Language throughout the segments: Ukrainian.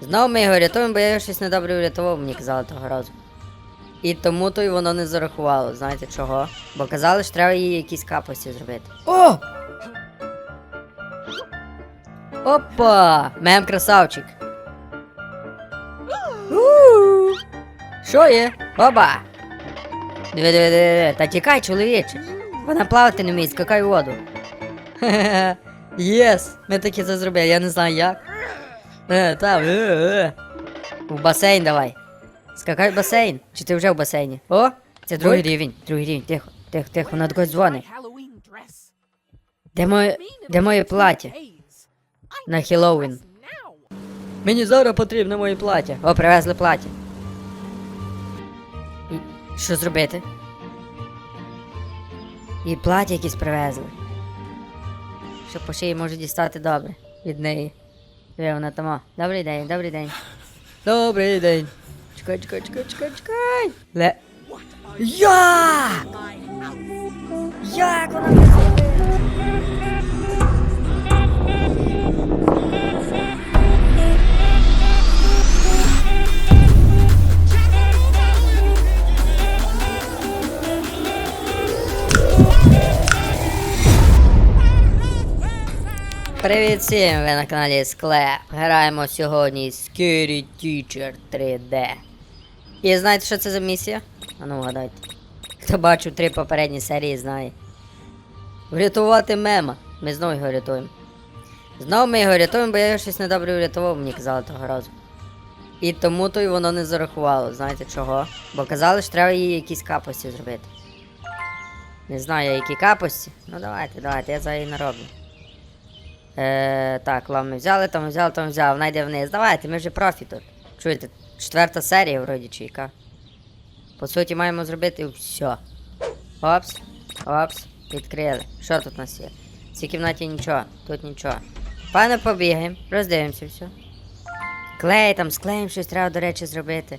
Знову ми його рятуємо, бо я його щось недобре врятував, мені казали того разу. І тому то й воно не зарахувало. Знаєте чого? Бо казали, що треба їй якісь капості зробити. О! Опа! Мем красавчик. У! Що є? Оба! Диви, диви, диви, та тікай, чоловіче. Вона плавати не вміє, скакай у воду. Хе-хе-хе. Єс! Ми таки це зробили, я не знаю як. Е, там, е, е. В басейн давай. Скакай в басейн. Чи ти вже в басейні? О! Це другий рівень. Другий рівень. Тихо, тихо, тихо, до когось дзвонить. Де моє, де моє плаття? На Хеллоуін. Мені зараз потрібно моє плаття. О, привезли плаття. І що зробити? І плаття якісь привезли. Що по шиї може дістати добре від неї. Де вона там? о. Добрий день, добрий день. Добрий день. Чекай, чекай, чекай, чекай, чекай. Ле. Як? Як Привіт всім! Ви на каналі Склеп. Граємо сьогодні Scary Teacher 3D. І знаєте, що це за місія? А ну вгадайте. Хто бачив три попередні серії, знає. Врятувати мема. Ми знову його рятуємо. Знову ми його рятуємо, бо я його щось недобре врятував, мені казали того разу. І тому то й воно не зарахувало. Знаєте чого? Бо казали, що треба їй якісь капості зробити. Не знаю, які капості. Ну давайте, давайте, я за її нароблю. Е, так, ладно, взяли, там взяли, там взяли, вона вниз. Давайте, ми вже профі тут. Чуєте, четверта серія вроді чи яка. По суті, маємо зробити все. Опс, опс, відкрили. Що тут у нас є? В цій кімнаті нічого, тут нічого. Пане побігаємо, роздивимося все. Клей там, склеїмо щось треба, до речі, зробити.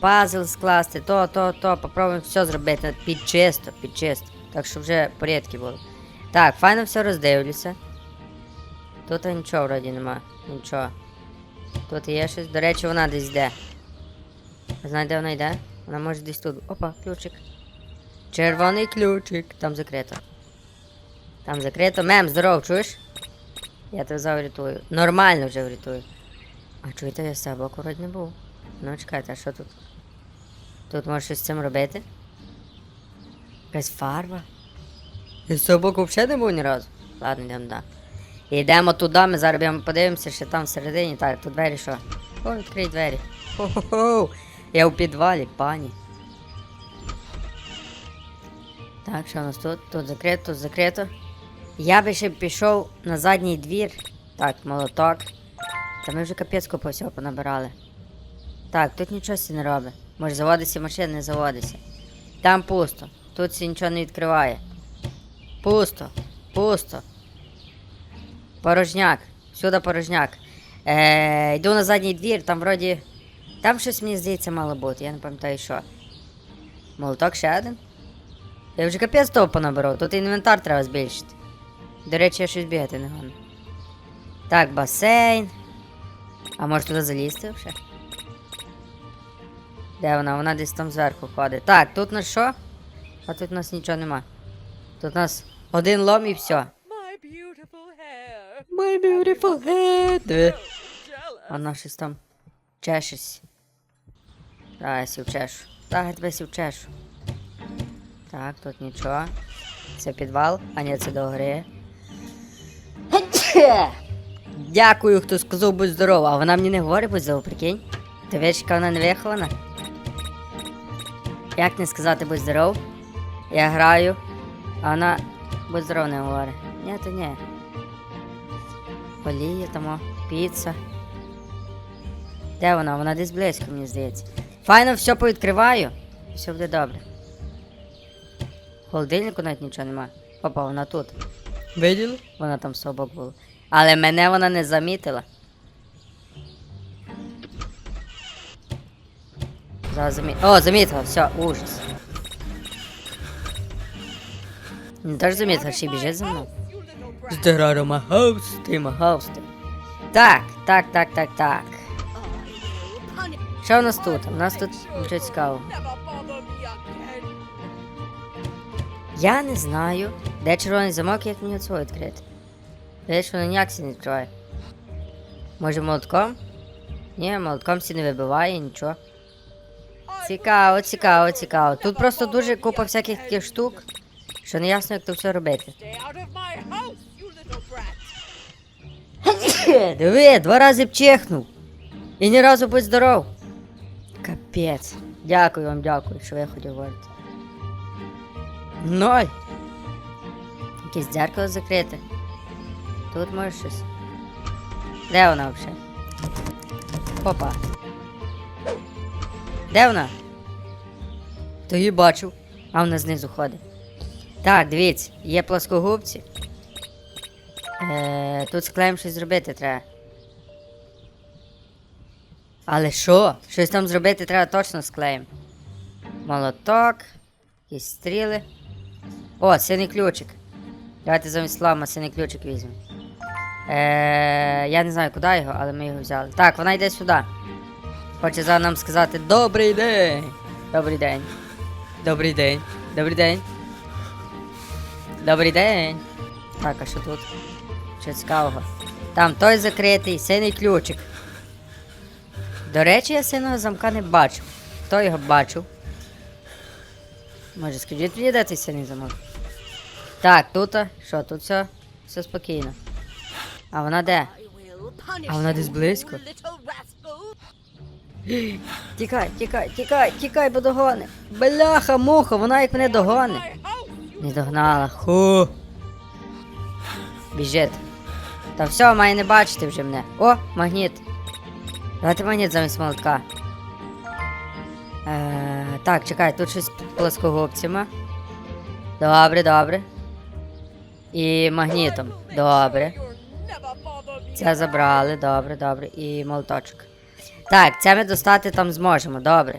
Пазл скласти, то, то, то, попробуємо все зробити. Під чисто, під чисто. Так що вже порядки були. Так, файно все роздивлюся. Тут нічого вроді нема. Нічого. Тут є щось. До речі, вона десь йде. Знаєте, вона йде? Вона може десь тут. Опа, ключик. Червоний ключик. Там закрито. Там закрито. Мем, здоров, чуєш? Я тебе зараз врятую. Нормально вже врятую. А чуєте, я з боку вроді не був. Ну чекайте, а що тут? Тут може щось з цим робити? Якась фарба? Я з взагалі не був ні разу. Ладно, йдемо, да. Йдемо туди, ми зараз подивимося, що там всередині. Так, тут двері що? О, відкрий двері. Хо-хо-хо. Я у підвалі, пані. Так, що у нас тут? Тут закрито, тут закрито. Я би ще пішов на задній двір. Так, молоток. Та ми вже капець купу всього понабирали. Так, тут нічого не робить. Може заводиться машина, не заводиться. Там пусто. Тут нічого не відкриває. Пусто. Пусто. Порожняк. Всюди порожняк. Е, йду на задній двір, там вроді. Там щось мені здається мало бути, я не пам'ятаю що. Молоток ще один. Я вже капець того понаберу, тут інвентар треба збільшити. До речі, я щось бігати не гону. Так, басейн. А може туди залізти вже? Де вона? Вона десь там зверху ходить. Так, тут у нас що? А тут у нас нічого нема. Тут у нас один лом і все. My beautiful head. Диви. Jealous. Вона щось там чешеться. Давай сів чешу. Так, тебе сів чешу. Так, тут нічого. Це підвал, а ні, це до гри. Дякую, хто сказав будь здорова, а вона мені не говорить будь здорова, прикинь. Ти бачиш, яка вона не вихована? Як не сказати будь здоров? Я граю, а вона будь здоров не говорить. Ні, то ні. Олія там, піца. Де вона? Вона десь близько, мені здається. Файно все повідкриваю. і Все буде добре. В холодильнику навіть нічого нема. Опа, вона тут. Виділи? Вона там собак була. Але мене вона не замітила. Зараз замі... О, замітила, все, ужас. Не теж замітила, ще біжить за мною. Здорово, магаусти, магаусти. Так, так, так, так, так. Що у нас тут? У нас тут нічого цікавого. Я не знаю, де червоний замок, як мені цього відкрити. Я що воно ніяк не відкриває. Може молотком? Ні, молотком сі не вибиває, нічого. Цікаво, цікаво, цікаво. Тут просто дуже купа всяких таких штук, що не ясно, як то все робити. Диви, два рази пчихнув. І ні разу будь здоров. Капець. Дякую вам, дякую, що ви хотів говорити. Ноль. Якесь дзеркало закрите. Тут може щось. Де вона взагалі? Опа. Де вона? То її бачив, а вона знизу ходить. Так, дивіться, є плоскогубці. Е, тут з клеєм щось зробити треба. Але що? Щось там зробити треба точно з клеєм. Молоток, якісь стріли. О, синий ключик. Давайте замість лама синий ключик візьмемо. Е, я не знаю, куди його, але ми його взяли. Так, вона йде сюди. Хоче зараз нам сказати Добрий день! Добрий день. Добрий день. Добрий день. Добрий день. Так, а що тут? Що цікавого? Там той закритий, синий ключик. До речі, я синого замка не бачив. Хто його бачив? Може, скажіть мені, де той синий замок? Так, тут, що, тут все, все спокійно. А вона де? А вона десь близько. Тікай, тікай, тікай, тікай, бо догони. Бляха, муха, вона як мене догони. Не догнала. Ху. Біжить. Та все, має не бачити вже мене. О, магніт. Давайте магніт замість молотка. Е, так, чекай, тут щось плоскогубцями. Добре, добре. І магнітом. Добре. Це забрали, добре, добре. І молоточок. Так, це ми достати там зможемо, добре.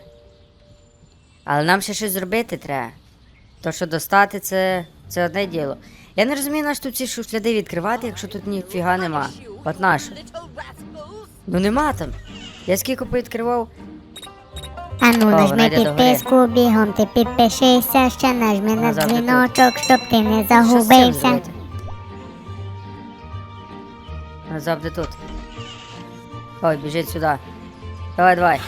Але нам ще щось зробити треба. То, що достати, це, це одне діло. Я не розумію, наш тут ці шуфляди відкривати, якщо тут ніфіга нема. От rascals. Ну нема там. Я скільки повідкривав. А ну нажми підписку, бігом ти підпишися, ще нажми на Назад дзвіночок, щоб ти не Що з цим загубився. зробити? Вона завжди тут. Ой, біжить сюди. Давай, давай.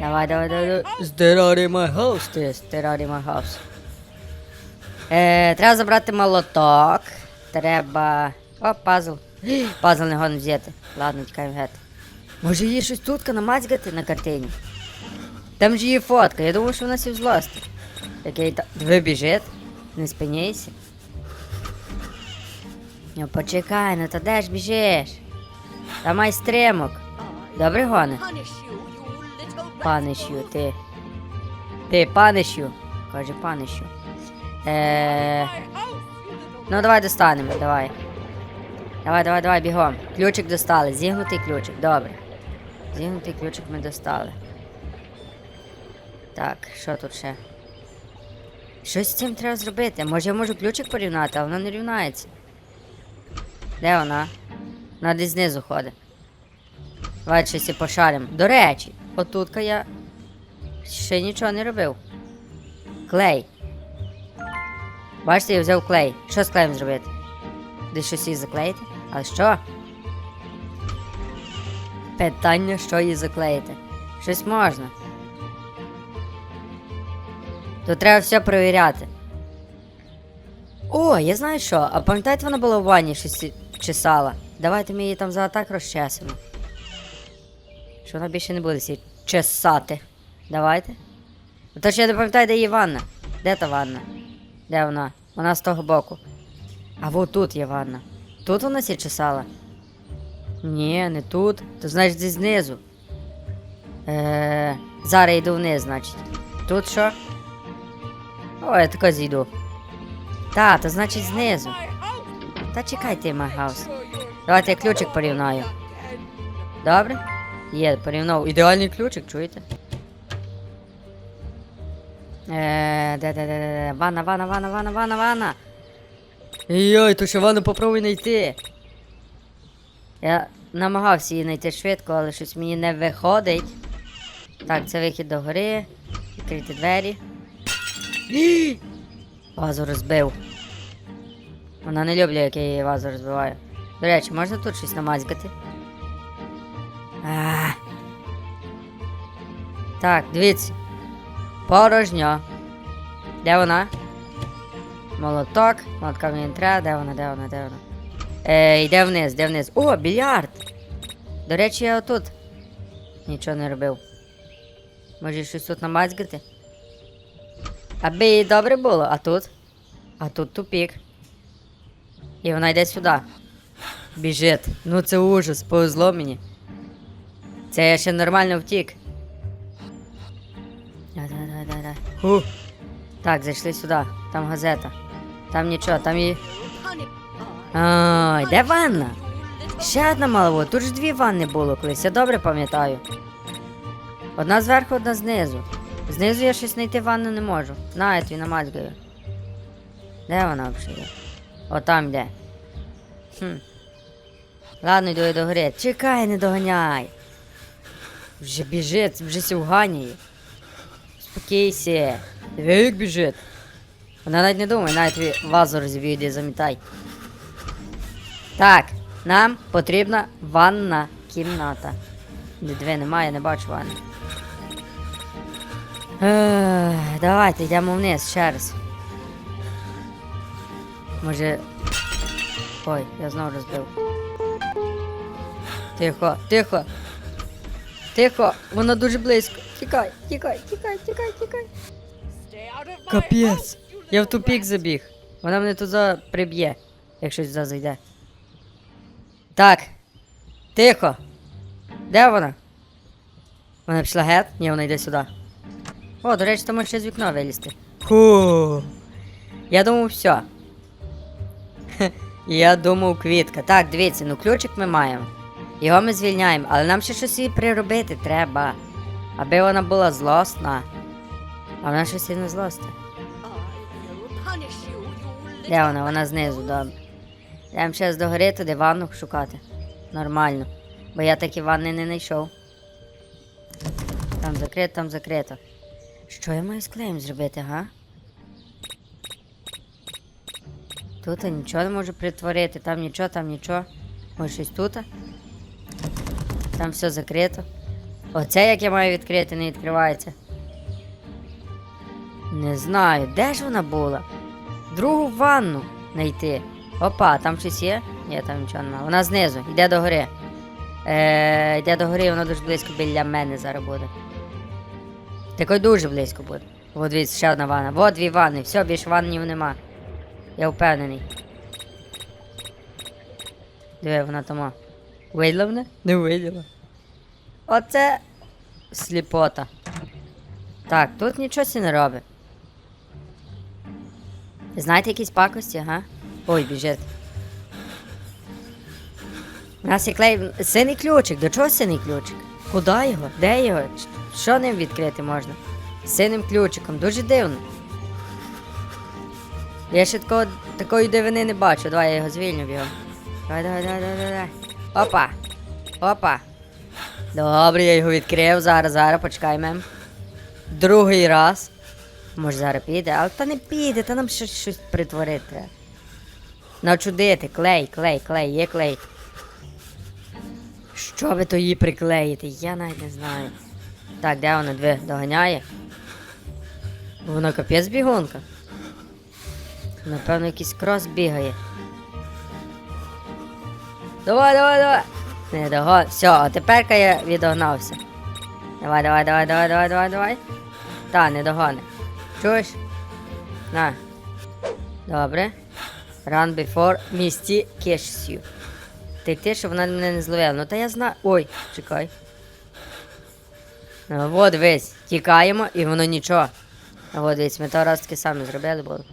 Давай, давай, давай, давай. Здирари my house, ти, здирари my house. Е, треба забрати молоток. Треба. О, пазл. Пазл не гон взяти. Ладно, тікаємо геть. Може її щось тут намацькати на картині? Там же є фотка, я думаю, що вона сі взлости. Який та. Ви біжить? Не спиняйся. Ну почекай, ну то де ж біжиш? Та май стримок. Добре, гоне? Панищу, ти. Ти, панищу. Каже, панищу. Е... Ну давай достанемо, давай. Давай, давай, давай, бігом. Ключик достали, зігнутий ключик, добре. Зігнутий ключик ми достали. Так, що тут ще? Щось з цим треба зробити. Може я можу ключик порівняти, а воно не рівнається. Де вона? Вона десь знизу ходить. Давай щось і пошаримо. До речі, отутка я ще нічого не робив. Клей. Бачите, я взяв клей. Що з клеєм зробити? Десь щось її заклеїти? А що? Питання, що її заклеїти. Щось можна. Тут треба все перевіряти. О, я знаю що. А пам'ятаєте, вона була в ванні щось чесала? Давайте ми її там за так розчесимо. Що вона більше не буде сі чесати. Давайте. То що я не пам'ятаю, де її ванна. Де та ванна? Де вона? Вона з того боку. А вот тут є ванна. Тут вона сі чесала? Ні, не тут. То значить десь знизу. Е, зараз йду вниз, значить. Тут що? О, я тако зійду. Та, то значить знизу. Та чекайте, май хаус. So you'll Давайте я ключик порівняю. Добре? Є, порівняв. Ідеальний ключик, чуєте? Е, де, де, де, де. Ванна, ванна, ванна, ванна, ванна, ванна. Йой, то ще ванну попробуй знайти. Я намагався її знайти швидко, але щось мені не виходить. Так, це вихід до гори. Відкрити двері. Вазу розбив. Вона не люблю, як я її вазу розбиваю. До речі, можна тут щось намазгати? А. Так, дивіться. Порожньо. Де вона? Молоток. Молотка мені треба. Де вона, де вона, де вона? Е, йде вниз, де вниз. О, більярд! До речі, я отут нічого не робив. Може щось тут намазгати? Аби їй добре було, а тут? А тут тупік. І вона йде сюди. Біжить. Ну це ужас, повезло мені. Це я ще нормально втік. Давай. Так, зайшли сюди. Там газета. Там нічого, там і. Ой, де ванна? Ще одна бути. Тут ж дві ванни було колись, я добре пам'ятаю. Одна зверху, одна знизу. Знизу я щось знайти ванну не можу. На, я твій намазгаю. Де вона взагалі? О, там де. Хм. Ладно, йду до гори. Чекай, не доганяй. Вже біжить, вже сівганяє. Диви, як біжить. Вона навіть не думає, навіть вазу розіб'ю, іди замітай. Так, нам потрібна ванна кімната. Дві немає, не бачу ванни. Давайте йдемо вниз ще раз. Може. Ой, я знову розбив. Тихо, тихо. Тихо, вона дуже близько. Тікай, тікай, тікай, тікай, тікай. Капець. Я в тупік забіг. Вона мене тут за приб'є, якщо сюди зайде. Так. Тихо. Де вона? Вона пішла гет? Ні, вона йде сюди. О, до речі, там ще з вікна вилізти. Фу. Я думав, все. Я думав, квітка. Так, дивіться, ну ключик ми маємо. Його ми звільняємо, але нам ще щось їй приробити треба. Аби вона була злосна. А вона щось і не злосна. Де вона? Вона знизу, добре. Йдемо ще до гори туди ванну шукати. Нормально. Бо я такі ванни не знайшов. Там закрито, там закрито. Що я маю з клеєм зробити, га? Тут я нічого не можу притворити, там нічого, там нічого. Може щось тут? Там все закрито. Оце як я маю відкрити, не відкривається. Не знаю, де ж вона була? Другу ванну знайти. Опа, там щось є? Ні, там нічого немає. Вона знизу, йде до гори. Е, йде до гори, вона дуже близько біля мене зараз буде. Такой дуже близько буде. От дивіться, ще одна ванна. Вот дві ванни, все, більше ваннів нема. Я впевнений. Диви, вона там. Виділа мене? Не виділа. Оце сліпота. Так, тут нічого не робить. Знаєте якісь пакості, га? Ой, біжить. У нас є клей. Синий ключик. До чого синий ключик? Куди його? Де його? Що ним відкрити можна? Синим ключиком. Дуже дивно. Я ще такого, такої дивини не бачу. Давай я його звільню його. Давай, давай, давай, давай, давай. Опа. Опа. Добре, я його відкрив. Зараз, зараз, почекай, мем. Другий раз. Може зараз піде, але та не піде, та нам ще щось притворити. Начудити, клей, клей, клей, є клей. Що би то її приклеїти? Я навіть не знаю. Так, де вона дві доганяє? Вона капець бігунка. Напевно, якийсь крос бігає. Давай, давай, давай. Не догон. Все, а тепер я відогнався. Давай, давай, давай, давай, давай, давай, давай. Та, не догони. Чуєш? На. Добре. Run before місті catches you. Ти ти, щоб вона мене не зловила. Ну та я знаю. Ой, чекай. Ну, от весь. Тікаємо і воно нічого. А от дивись, ми то раз таки самі зробили було.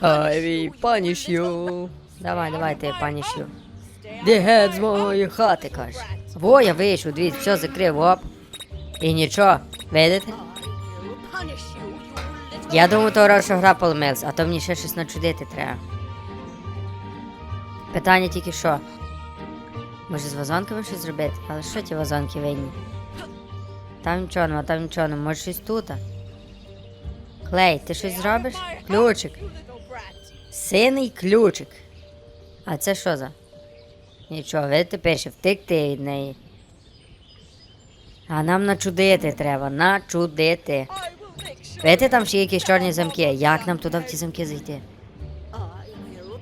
I will punish you. Давай, давай, ти punish you. Де геть з моєї хати, каже. Во, я вийшов, дивіться, все закрив, оп. І нічого, видите? Я думаю, того разу, що гра поломилась, а то мені ще щось начудити треба. Питання тільки що. Може з вазонками щось зробити? Але що ті вазонки винні? Там нічого нема, там нічого нема. Може щось тут? Клей, ти щось зробиш? Ключик. Синий ключик. А це що за? Нічого, видите, пише, втекти від неї. А нам начудити треба, начудити. Видите, там ще якісь чорні замки. Як нам туди в ті замки зайти?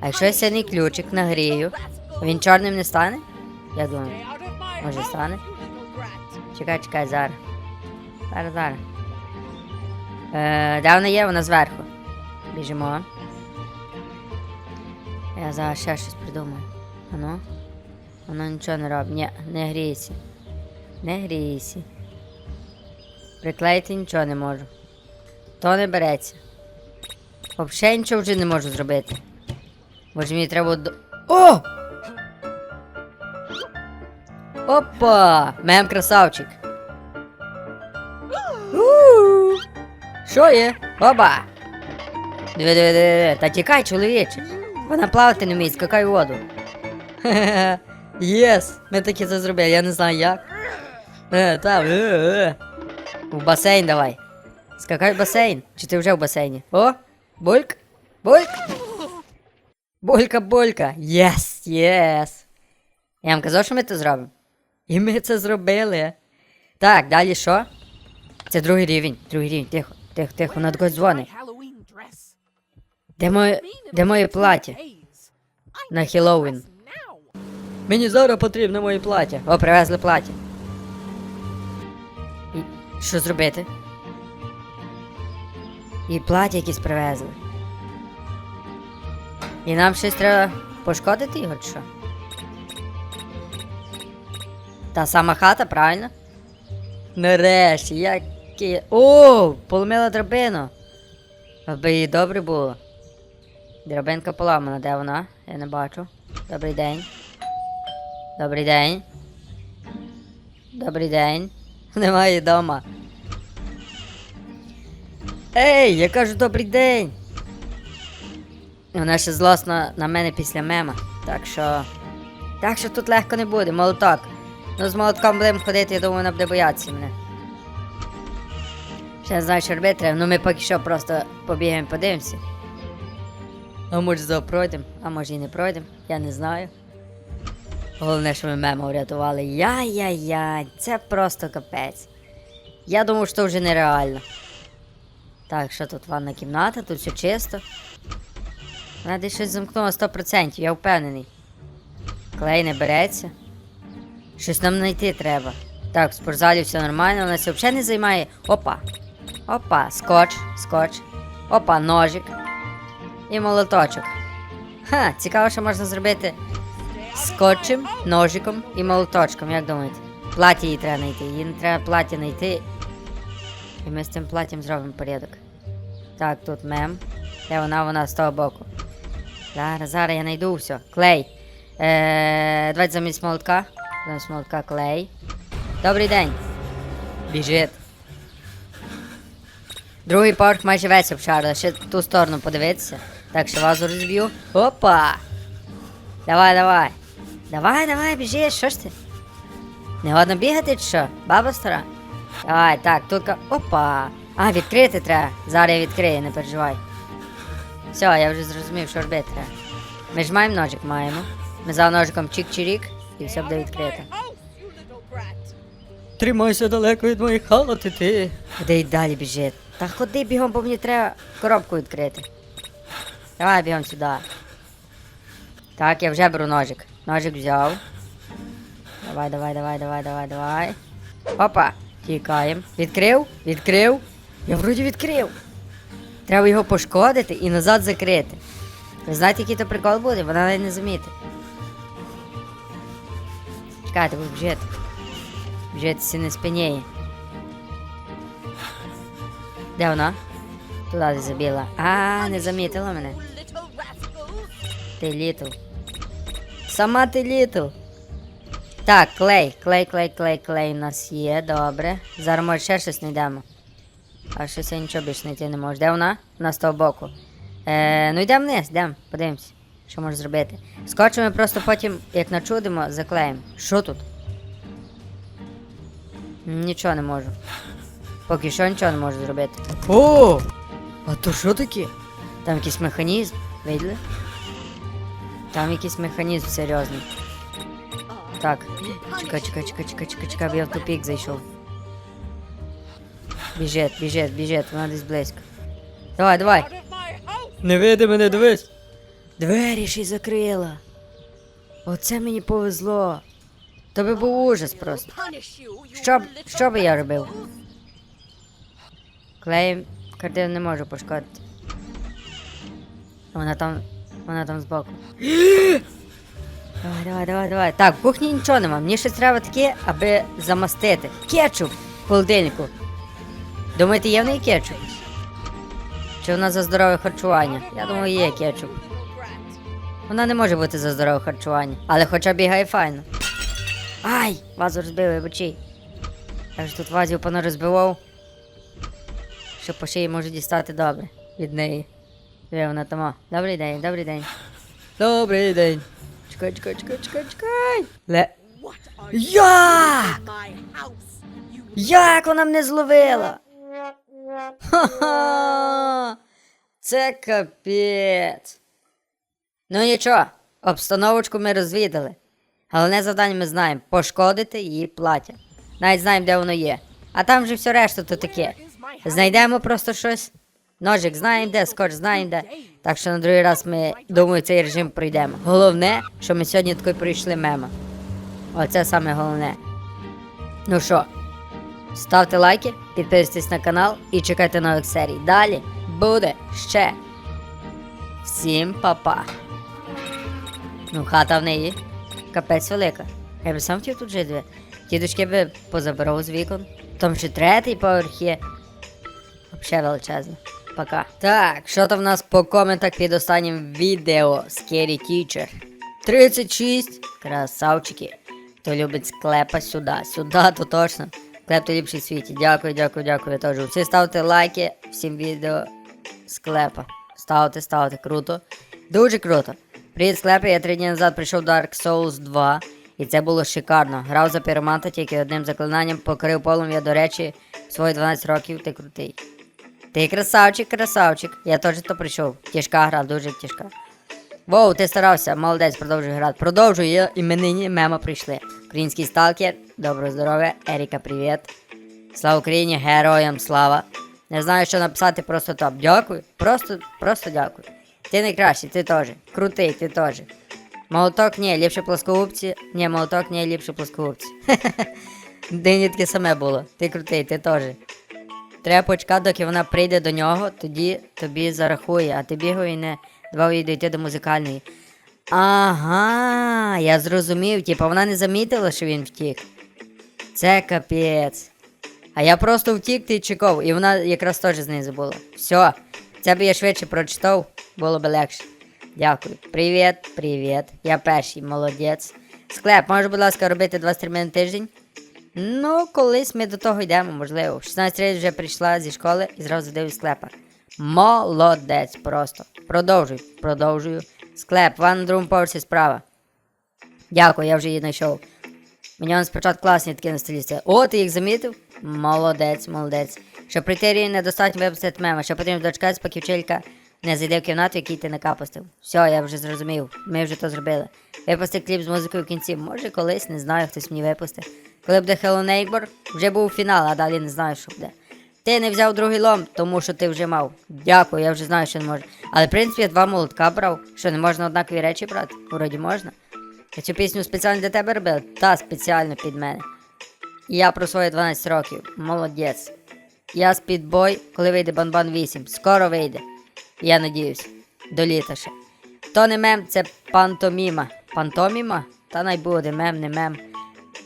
А якщо я синий ключик нагрію, він чорним не стане? Я думаю. Може стане? Чекай, чекай, зараз. Зараз, зараз. Е, де вона є? Вона зверху. Біжимо. Я зараз ще щось придумаю. Ану. Воно нічого не робить. Ні, не грійся. Не грійся. Приклеїти нічого не можу. То не береться. Взагалі нічого вже не можу зробити. Може мені треба до. О! Опа! Мем красавчик. Що є? Оба! Диви, диви, диви. Та тікай, чоловіче. Вона плавати не вміє, скакай у воду. Хе-хе-хе. Єс! Ми таке це зробили, я не знаю як. Е, там, е, е. В басейн давай. Скакай в басейн. Чи ти вже в басейні? О! Бульк! Бульк! Булька, булька! Єс, єс! Я вам казав, що ми це зробимо. І ми це зробили. Так, далі що? Це другий рівень. Другий рівень. Тихо, тихо, тихо, вона когось дзвонить. Де моє, де моє плаття? На Хеллоуін. Мені зараз потрібно моє плаття. О, привезли плаття. Що зробити? І плаття якісь привезли. І нам щось треба пошкодити його, чи що? Та сама хата, правильно? Нарешті, які. О, поломила драбину. Аби їй добре було. Драбинка поламана, де вона? Я не бачу. Добрий день. Добрий день. Добрий день. Немає вдома. Ей, я кажу добрий день. Вона ще злосна на мене після мема. Так що. Так що тут легко не буде, молоток. Ну з молотком будемо ходити, я думаю, вона буде боятися мене. Ще не знаю, що робити треба, ну ми поки що просто побігаємо, подивимося. А може знову пройдемо, а може і не пройдемо, я не знаю. Головне, що ми мема врятували. Яй-яй-яй, це просто капець. Я думав, що вже нереально. Так, що тут ванна кімната, тут все чисто. Вона десь щось замкнула 100%, я впевнений. Клей не береться. Щось нам знайти треба. Так, в спортзалі все нормально, вона це взагалі не займає. Опа. Опа, скотч, скотч. Опа, ножик. І молоточок. Ха, цікаво, що можна зробити скотчем, ножиком і молоточком, як думаєте? Платі їй треба знайти. Їй не треба платі знайти. І ми з цим платтям зробимо порядок. Так, тут мем. Де вона, вона з того боку. Зараз, зараз я знайду все. Клей. Е, давайте замість молотка. Замість молотка клей. Добрий день. Біжить. Другий поверх майже весь обшарили. Ще ту сторону подивитися. Так, що вазу розб'ю. Опа! Давай, давай. Давай, давай, біжи, що ж ти? Не годно бігати чи що? Баба стара? Давай, так, тут. Опа! А, відкрити треба. Зараз я відкрию, не переживай. Все, я вже зрозумів, що робити треба. Ми ж маємо ножик, маємо. Ми за ножиком чик-чирік і все буде brat. Тримайся далеко від моїх халати ти. Куди й далі біжить? Та ходи бігом, бо мені треба коробку відкрити. Давай бігом сюди. Так, я вже беру ножик. Ножик взяв. Давай, давай, давай, давай, давай, давай. Опа! Тікаємо. Відкрив? Відкрив. Я вроді відкрив. Треба його пошкодити і назад закрити. Ви знаєте, який то прикол буде? Вона навіть не замітить. Чекайте, ви бжити. Бжитися не спиняє. Де вона? Туди забіла. А, не замітила мене. Ти літл. Сама ти літл. Так, клей, клей, клей, клей, клей у нас є, добре. Зараз може ще щось знайдемо. А щось я нічого більше знайти не можу. Де вона? Вона з того боку. Е, ну йдемо вниз, йдемо, подивимось, що може зробити. Скотчем ми просто потім, як начудимо, заклеїмо. Що тут? Нічого не можу. Поки що нічого не можу зробити. О! А то що таке? Там якийсь механізм, виділи? Там якийсь механізм серйозний. Так, чекай, чекай, чекай, чекай, чекай, чекай, я в тупік зайшов. Біжить, біжить, біжить, вона десь близько. Давай, давай. Не види мене, дивись. Двері ще й закрила. Оце мені повезло. То би був ужас просто. Що, б- що би я робив? Клеєм картину не можу пошкодити. Вона там. Вона там збоку. Давай, давай, давай, давай. Так, в кухні нічого нема. Мені щось треба таке, аби замастити. Кетчуп в холодильнику. Думаєте, є в неї кетчуп? Чи вона за здорове харчування? Я думаю, є кетчуп. Вона не може бути за здорове харчування, але хоча бігає файно. Ай! Вазу розбив, вибачай. Я ж тут вазів пано розбивав. Що по шиї може дістати добре від неї. Диви, вона там. Добрий день, добрий день. Добрий день. Чекай, чекай, чекай, чекай, чекай. Ле. Як? Як вона мене зловила? Ха-ха! Це капець. Ну нічого, обстановочку ми розвідали. Головне завдання ми знаємо пошкодити її плаття. Навіть знаємо, де воно є. А там вже все решта то таке. Знайдемо просто щось. Ножик знаємо де, скотч знаємо де. Так що на другий раз ми, думаю, цей режим пройдемо. Головне, що ми сьогодні такий пройшли мема. Оце саме головне. Ну що, ставте лайки, підписуйтесь на канал і чекайте нових серій. Далі буде ще. Всім па-па. Ну, хата в неї. Капець велика. Я би сам хотів тут жити. Дідочки би позабирав з вікон. Там ще третій поверх є. Вообще величезно. Пока. Так, що там в нас по коментах під останнім відео Scary Teacher? 36. Красавчики. Хто любить склепа сюди. Сюди, то точно. Склеп то ліпший в світі. Дякую, дякую, дякую. Теж. Всі ставте лайки всім відео склепа. Ставте, ставте, круто. Дуже круто. Привіт, склепи. Я три дні назад прийшов Dark Souls 2. І це було шикарно. Грав за піроманта тільки одним заклинанням покрив полум'я, до речі, свої 12 років ти крутий. Ти красавчик, красавчик. Я теж то прийшов. Тяжка гра, дуже тяжка. Воу, ти старався, молодець, продовжуй грати. Продовжуй, є іменинні мемо прийшли. Український сталкер, доброго здоров'я, Еріка, привіт. Слава Україні, героям слава. Не знаю, що написати, просто топ. Дякую. Просто, просто дякую. Ти найкращий, ти теж. Крутий, ти теж. Молоток ні, ліпше плоскогубці. Ні, молоток ні, ліпше плоскогубці. Дині таке саме було. Ти крутий, ти теж. Треба почекати, доки вона прийде до нього, тоді тобі зарахує, а ти бігав і не давав їй дійти до музикальної. Ага, я зрозумів, типа вона не замітила, що він втік. Це капець. А я просто втік ти чекав, і вона якраз теж з нею забула. Все, це би я швидше прочитав, було б легше. Дякую. Привіт, привіт. Я перший, молодець. Склеп, можеш, будь ласка, робити два стріми на тиждень? Ну, колись ми до того йдемо, можливо. В 16 років вже прийшла зі школи і зразу дивлюсь склепа. Молодець просто. Продовжуй, продовжую. Склеп, на другому поверсі справа. Дякую, я вже її знайшов. Мені он спочатку класні такі на столі. О, ти їх замітив? Молодець, молодець. Щоб прийти рівень недостатньо випустити мема, що потрібно дочекатися, поки вчителька не зайде в кімнату, в якій ти накапустив. Все, я вже зрозумів. Ми вже то зробили. Випусти кліп з музикою в кінці. Може колись, не знаю, хтось мені випустить. Коли буде Hello Neighbor, вже був фінал, а далі не знаю, що буде. Ти не взяв другий лом, тому що ти вже мав. Дякую, я вже знаю, що не можу. Але в принципі я два молотка брав. Що не можна однакові речі брати? Вроді можна. Я цю пісню спеціально для тебе робив? Та спеціально під мене. Я про свої 12 років. Молодець. Я спідбой, коли вийде Банбан 8. Скоро вийде. Я надіюсь. До літа ще. То не мем, це пантоміма. Пантоміма? Та най буде, мем, не мем.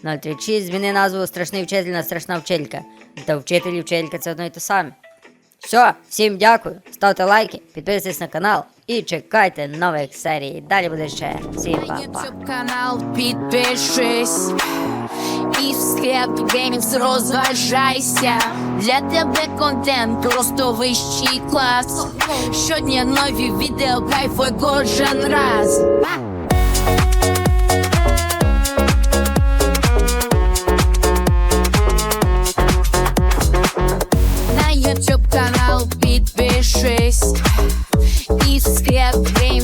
036 зміни назву страшний вчитель на страшна вчителька. Та вчитель і вчителька це одно і те саме. Все, всім дякую. Ставте лайки, підписуйтесь на канал і чекайте нових серій. Далі буде ще. Всім па-па. YouTube канал підпишись і в склеп розважайся. Для тебе контент просто вищий клас. Щодня нові відео, кайфуй кожен раз.